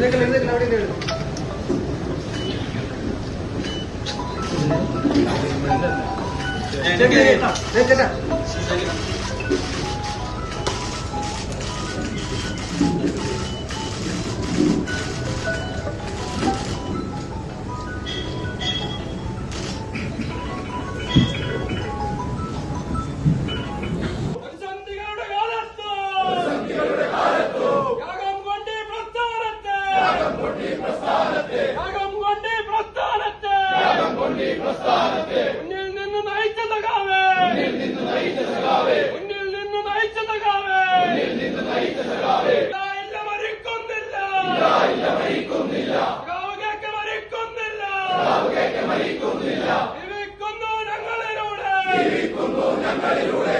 എഴുന്നേക്കൽ എഴുന്നേക്കൽ അവിടെ ഇരുന്ന് മുന്നിൽ നിന്ന് നയിച്ച സഖാവേ. മുന്നിൽ നിന്ന് നയിച്ച സഖാവേ. ഇല്ല, ഇല്ല, മരിക്കുന്നില്ല. മരിക്കുന്നില്ല. ജീവിക്കുന്നു ഞങ്ങളിലൂടെ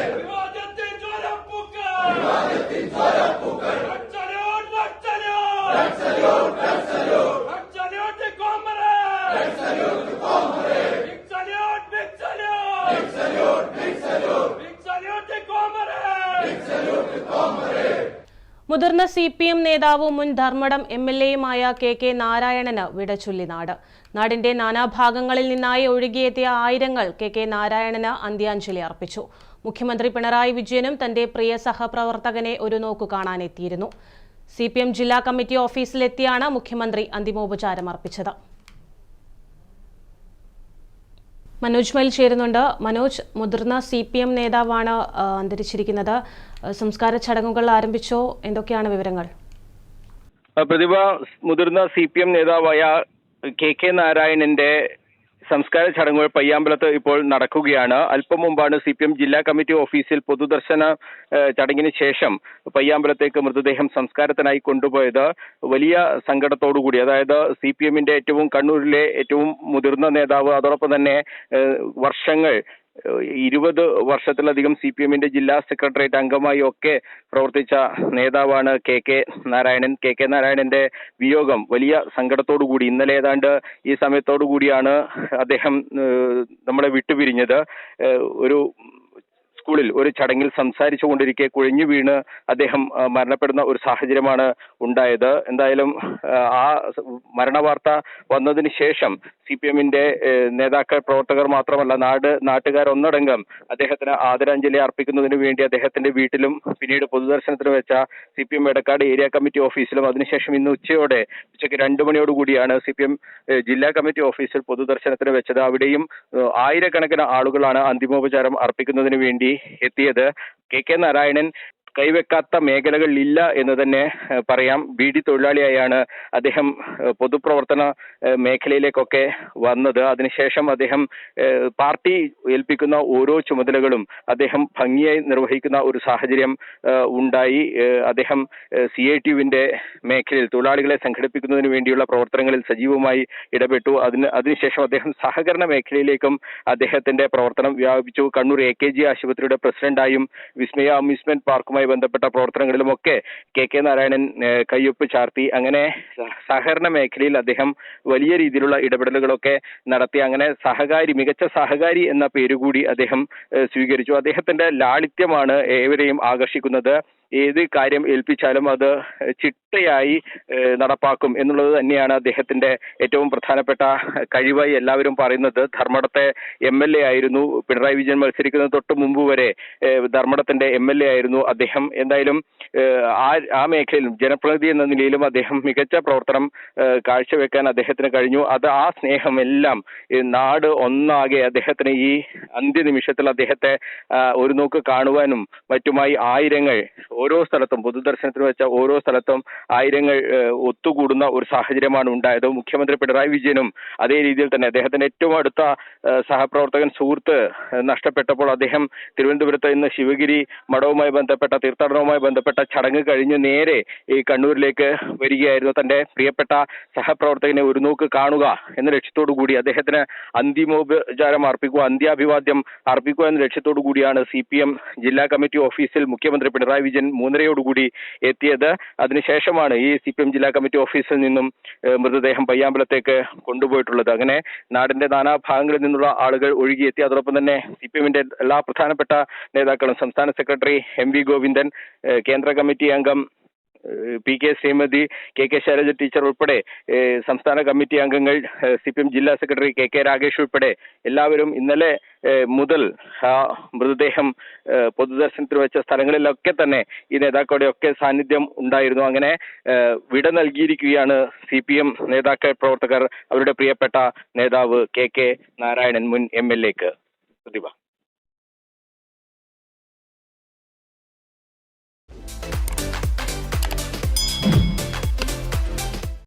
മുതിർന്ന സി പി എം നേതാവും മുൻ ധർമ്മടം എം എൽ എയുമായ കെ കെ നാരായണന് വിടചൊല്ലി നാട്. നാടിന്റെ നാനാഭാഗങ്ങളിൽ നിന്നായി ഒഴുകിയെത്തിയ ആയിരങ്ങൾ കെ കെ നാരായണന് അന്ത്യാഞ്ജലി അർപ്പിച്ചു. മുഖ്യമന്ത്രി പിണറായി വിജയനും തന്റെ പ്രിയ സഹപ്രവർത്തകനെ ഒരു നോക്കു കാണാനെത്തിയിരുന്നു. സി പി എം ജില്ലാ കമ്മിറ്റി ഓഫീസിലെത്തിയാണ് മുഖ്യമന്ത്രി അന്തിമോപചാരം അർപ്പിച്ചത്. മനോജ് മൈൽ ചേരുന്നുണ്ട്. മനോജ് മുതിർന്ന സി പി എം നേതാവാണ് അന്തരിച്ചിരിക്കുന്നത്. സംസ്കാര ചടങ്ങുകൾ ആരംഭിച്ചോ? എന്തൊക്കെയാണ് വിവരങ്ങൾ? പ്രതിഭ മുതിർന്ന സി പി എം നേതാവായ കെ കെ നാരായണന്റെ സംസ്കാര ചടങ്ങുകൾ പയ്യാമ്പലത്ത് ഇപ്പോൾ നടക്കുകയാണ്. അല്പം മുമ്പാണ് സി പി എം ജില്ലാ കമ്മിറ്റി ഓഫീസിൽ പൊതുദർശന ചടങ്ങിന് ശേഷം പയ്യാമ്പലത്തേക്ക് മൃതദേഹം സംസ്കാരത്തിനായി കൊണ്ടുപോയത്. വലിയ സങ്കടത്തോടുകൂടി അതായത് സി പി എമ്മിന്റെ ഏറ്റവും കണ്ണൂരിലെ ഏറ്റവും മുതിർന്ന നേതാവ് അതോടൊപ്പം തന്നെ വർഷങ്ങൾ ഇരുപത് വർഷത്തിലധികം സി പി എമ്മിന്റെ ജില്ലാ സെക്രട്ടേറിയറ്റ് അംഗമായി ഒക്കെ പ്രവർത്തിച്ച നേതാവാണ് K K Narayanan. K K നാരായണന്റെ വിയോഗം വലിയ സങ്കടത്തോടു കൂടി ഇന്നലെ ഏതാണ്ട് ഈ സമയത്തോടു കൂടിയാണ് അദ്ദേഹം നമ്മളെ വിട്ടുപിരിഞ്ഞത്. ഒരു സ്കൂളിൽ ഒരു ചടങ്ങിൽ സംസാരിച്ചു കൊണ്ടിരിക്കെ കുഴഞ്ഞു വീണ് അദ്ദേഹം മരണപ്പെടുന്ന ഒരു സാഹചര്യമാണ് ഉണ്ടായത്. എന്തായാലും ആ, മരണവാർത്ത വന്നതിന് ശേഷം സി പി എമ്മിന്റെ നേതാക്കൾ പ്രവർത്തകർ മാത്രമല്ല നാട് നാട്ടുകാർ ഒന്നടങ്കം അദ്ദേഹത്തിന് ആദരാഞ്ജലി അർപ്പിക്കുന്നതിന് വേണ്ടി അദ്ദേഹത്തിന്റെ വീട്ടിലും പിന്നീട് പൊതുദർശനത്തിന് വെച്ച C P M Edakkad area committee ഓഫീസിലും അതിനുശേഷം ഇന്ന് ഉച്ചയോടെ ഉച്ചയ്ക്ക് രണ്ടു മണിയോടുകൂടിയാണ് സി പി എം ജില്ലാ കമ്മിറ്റി ഓഫീസിൽ പൊതുദർശനത്തിന് വെച്ചത്. അവിടെയും ആയിരക്കണക്കിന് ആളുകളാണ് അന്തിമോപചാരം അർപ്പിക്കുന്നതിന് വേണ്ടി എത്തിയത് കെ കെ നാരായണൻ കൈവെക്കാത്ത മേഖലകളിലില്ല എന്ന് തന്നെ പറയാം. ബീഡി തൊഴിലാളിയായാണ് അദ്ദേഹം പൊതുപ്രവർത്തന മേഖലയിലേക്കൊക്കെ വന്നത്. അതിനുശേഷം അദ്ദേഹം പാർട്ടി ഏൽപ്പിക്കുന്ന ഓരോ ചുമതലകളും അദ്ദേഹം ഭംഗിയായി നിർവഹിക്കുന്ന ഒരു സാഹചര്യം ഉണ്ടായി. അദ്ദേഹം സി ഐ ടി മേഖലയിൽ തൊഴിലാളികളെ സംഘടിപ്പിക്കുന്നതിന് വേണ്ടിയുള്ള പ്രവർത്തനങ്ങളിൽ സജീവമായി ഇടപെട്ടു. അതിന് അതിനുശേഷം അദ്ദേഹം സഹകരണ മേഖലയിലേക്കും അദ്ദേഹത്തിന്റെ പ്രവർത്തനം വ്യാപിച്ചു കണ്ണൂർ എ കെ ജി ആശുപത്രിയുടെ പ്രസിഡന്റായും വിസ്മയ അമ്യൂസ്മെന്റ് പാർക്കുമായി ബന്ധപ്പെട്ട പ്രവർത്തനങ്ങളിലുമൊക്കെ കെ കെ നാരായണൻ കയ്യൊപ്പ് ചാർത്തി അങ്ങനെ സഹകരണ മേഖലയിൽ അദ്ദേഹം വലിയ രീതിയിലുള്ള ഇടപെടലുകളൊക്കെ നടത്തി അങ്ങനെ സഹകാരി മികച്ച സഹകാരി എന്ന പേരുകൂടി അദ്ദേഹം സ്വീകരിച്ചു. അദ്ദേഹത്തിന്റെ ലാളിത്യമാണ് ഏവരെയും ആകർഷിക്കുന്നത്. ഏത് കാര്യം ഏൽപ്പിച്ചാലും അത് ചിട്ടയായി നടപ്പാക്കും എന്നുള്ളത് തന്നെയാണ് അദ്ദേഹത്തിന്റെ ഏറ്റവും പ്രധാനപ്പെട്ട കഴിവായി എല്ലാവരും പറയുന്നത്. ധർമ്മടത്തെ എം എൽ എ ആയിരുന്നു. പിണറായി വിജയൻ മത്സരിക്കുന്നത് തൊട്ട് മുമ്പ് വരെ ധർമ്മടത്തിന്റെ എം എൽ എ ആയിരുന്നു അദ്ദേഹം. എന്തായാലും ആ ആ മേഖലയിൽ ജനപ്രതിനിധി എന്ന നിലയിലും അദ്ദേഹം മികച്ച പ്രവർത്തനം കാഴ്ചവെക്കാൻ അദ്ദേഹത്തിന് കഴിഞ്ഞു. അത് ആ സ്നേഹമെല്ലാം ഈ നാട് ഒന്നാകെ അദ്ദേഹത്തിന് ഈ അന്ത്യനിമിഷത്തിൽ അദ്ദേഹത്തെ ഒരു നോക്ക് കാണുവാനും മറ്റുമായി ആയിരങ്ങൾ ഓരോ സ്ഥലത്തും പൊതുദർശനത്തിന് വെച്ച ഓരോ സ്ഥലത്തും ആയിരങ്ങൾ ഒത്തുകൂടുന്ന ഒരു സാഹചര്യമാണ് ഉണ്ടായത്. മുഖ്യമന്ത്രി പിണറായി വിജയനും അതേ രീതിയിൽ തന്നെ അദ്ദേഹത്തിന്റെ ഏറ്റവും അടുത്ത സഹപ്രവർത്തകൻ സുഹൃത്ത് നഷ്ടപ്പെട്ടപ്പോൾ അദ്ദേഹം തിരുവനന്തപുരത്ത് ഇന്ന് ശിവഗിരി മഠവുമായി ബന്ധപ്പെട്ട തീർത്ഥാടനവുമായി ബന്ധപ്പെട്ട ചടങ്ങ് കഴിഞ്ഞ് നേരെ ഈ കണ്ണൂരിലേക്ക് വരികയായിരുന്നു. തന്റെ പ്രിയപ്പെട്ട സഹപ്രവർത്തകനെ ഒരു നോക്ക് കാണുക എന്ന ലക്ഷ്യത്തോടു കൂടി അദ്ദേഹത്തിന് അന്തിമോപചാരം അർപ്പിക്കുക അന്ത്യാഭിവാദ്യം അർപ്പിക്കുക എന്ന ലക്ഷ്യത്തോടു കൂടിയാണ് സി ജില്ലാ കമ്മിറ്റി ഓഫീസിൽ മുഖ്യമന്ത്രി പിണറായി വിജയൻ മൂന്നരയോടുകൂടി എത്തിയത്. അതിനുശേഷമാണ് ഈ സി പി എം ജില്ലാ കമ്മിറ്റി ഓഫീസിൽ നിന്നും മൃതദേഹം പയ്യാമ്പലത്തേക്ക് കൊണ്ടുപോയിട്ടുള്ളത്. അങ്ങനെ നാടിന്റെ നാനാഭാഗങ്ങളിൽ നിന്നുള്ള ആളുകൾ ഒഴുകിയെത്തി. അതോടൊപ്പം തന്നെ സി പി എമ്മിന്റെ എല്ലാ പ്രധാനപ്പെട്ട നേതാക്കളും സംസ്ഥാന സെക്രട്ടറി എം വി ഗോവിന്ദൻ കേന്ദ്ര കമ്മിറ്റി അംഗം P K Sreemathi K K Shailaja teacher ഉൾപ്പെടെ സംസ്ഥാന കമ്മിറ്റി അംഗങ്ങൾ സി പി എം ജില്ലാ സെക്രട്ടറി കെ കെ രാഗേഷ് ഉൾപ്പെടെ എല്ലാവരും ഇന്നലെ മുതൽ ആ മൃതദേഹം പൊതുദർശനത്തിന് വെച്ച സ്ഥലങ്ങളിലൊക്കെ തന്നെ ഈ നേതാക്കളുടെ ഒക്കെ സാന്നിധ്യം ഉണ്ടായിരുന്നു. അങ്ങനെ വിട നൽകിയിരിക്കുകയാണ് സി പി എം നേതാക്കൾ പ്രവർത്തകർ അവരുടെ പ്രിയപ്പെട്ട നേതാവ് കെ കെ നാരായണൻ മുൻ എം എൽ എക്ക്. പ്രതിഭ.